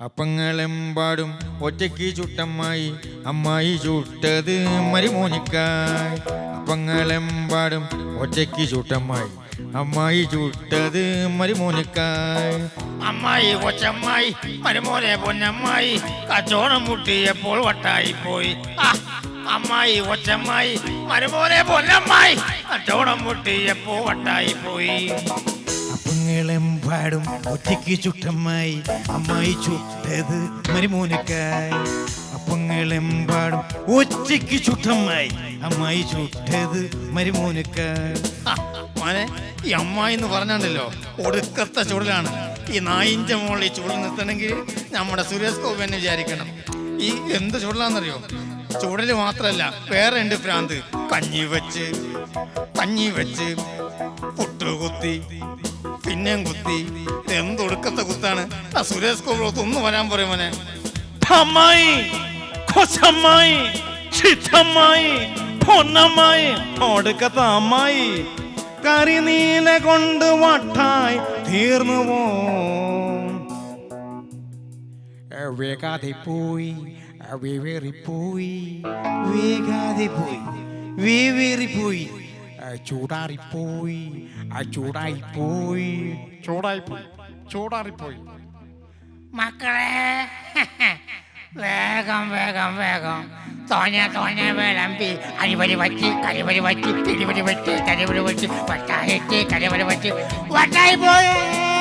അപ്പങ്ങളെമ്പാടും ഒറ്റയ്ക്ക് ചുട്ടമ്മായി അമ്മായി ചുട്ടത് മരുമോനിക്കായി. അപ്പങ്ങളെമ്പാടും ഒറ്റയ്ക്ക് ചുട്ടമ്മായി അമ്മായി ചുട്ടത് മരിമോനിക്കായ്. അമ്മായി കൊച്ചമ്മായി മരുമോനെ പൊന്നമ്മായി കച്ചോണം മുട്ടിയപ്പോൾ വട്ടായി പോയി അമ്മായി കൊച്ചമ്മായി മരുമോനെ പൊന്നമ്മായി കച്ചോണം മുട്ടിയപ്പോൾ വട്ടായി പോയി അപ്പങ്ങളെമ്പാടും ഒറ്റയ്ക്ക് ചുട്ടമ്മായി അമ്മായി ചുട്ടത് മരുമോനിക്കായി. അപ്പങ്ങളെമ്പാടും ഒറ്റയ്ക്ക് ചുട്ടമ്മായി അമ്മായി ചുട്ടത് മരുമോനിക്കായി. മോനെ ഈ അമ്മായി എന്ന് പറഞ്ഞാണ്ടല്ലോ ഒടുക്കത്തെ ചുടലാണ്. ഈ നായിന്റെ മുകളിൽ ഈ ചുടൽ നിർത്തണമെങ്കിൽ നമ്മുടെ സുരേഷ് ഗോപി തന്നെ വിചാരിക്കണം. ഈ എന്ത് ചുടലാന്നറിയോ? ചുടൽ മാത്രല്ല വേറെ ഉണ്ട് ഭ്രാന്ത്. കഞ്ഞി വെച്ച് കഞ്ഞി വെച്ച് പുട്ടുകുത്തി. പിന്നെയും കുത്തി. എന്തൊടുക്കത്തെ കുത്താണ്? ആ സുരേഷ് ഗോപി ഒന്ന് വരാൻ പറയും മോനെ. അമ്മായി കൊച്ചമ്മായി ചിറ്റമ്മായി പൊന്നമ്മായി ഒടുക്കത്തെ അമ്മായി. കരിനീല കൊണ്ട് വട്ടായി തീർന്നു വേഗാതെ പോയി വേവേറിപ്പോയി. വേഗാതെ പോയി ചൂടാറിപ്പോയി. ചൂടായിപ്പോയി. ചൂടായിപ്പോയി. ചൂടാറിപ്പോയി. മക്കളെ വേഗം വേഗം വേഗം. തോനെ തോനെ വിളമ്പി അരിപരി വറ്റി കരിപരി വറ്റി തിരിപരി വറ്റി കരിപരി വറ്റി വട്ടായിട്ട് കരിപരി വറ്റി. വട്ടായി പോയേ.